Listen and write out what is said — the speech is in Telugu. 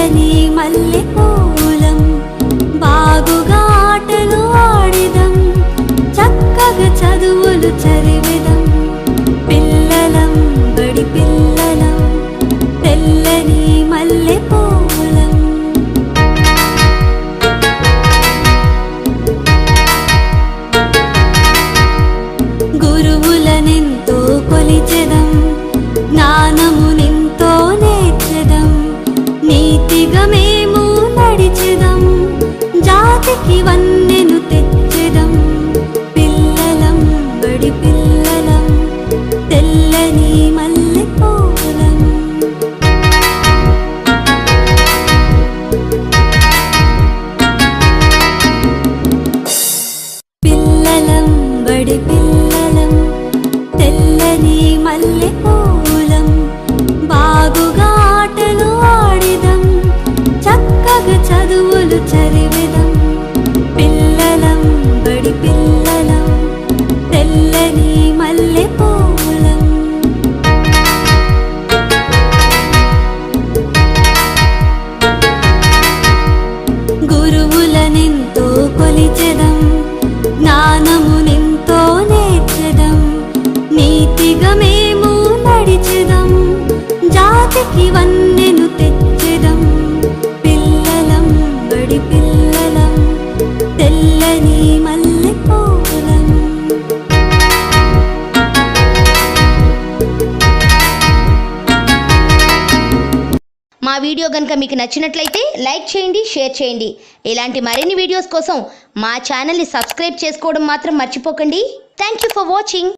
చల్లని మల్లె పూలం బాగుగా ఆటలు ఆడిదం చక్కగా చదువులు చదివిదం. పిల్లలం బడి పిల్లలం తెల్లని కొలిచెదం జాతికి వన్నెను తెచ్చెదం. పిల్లలం బడి పిల్లలం తెల్లని మల్లె పూలం. పిల్లలం బడి పిల్లలం తెల్లని మల్లె బడి పిల్లలం తెల్లని మల్లె పూలం గురువులనెంతో కొలిచెదం జ్ఞానమునెంతో నేర్చెదం నీతిగా మేము నడిచెదం. జాతికి వన్నెను మా వీడియో కనుక మీకు నచ్చినట్లయితే లైక్ చేయండి షేర్ చేయండి. ఇలాంటి మరిన్ని వీడియోస్ కోసం మా ఛానల్ని సబ్స్క్రైబ్ చేసుకోవడం మాత్రం మర్చిపోకండి. Thank you for watching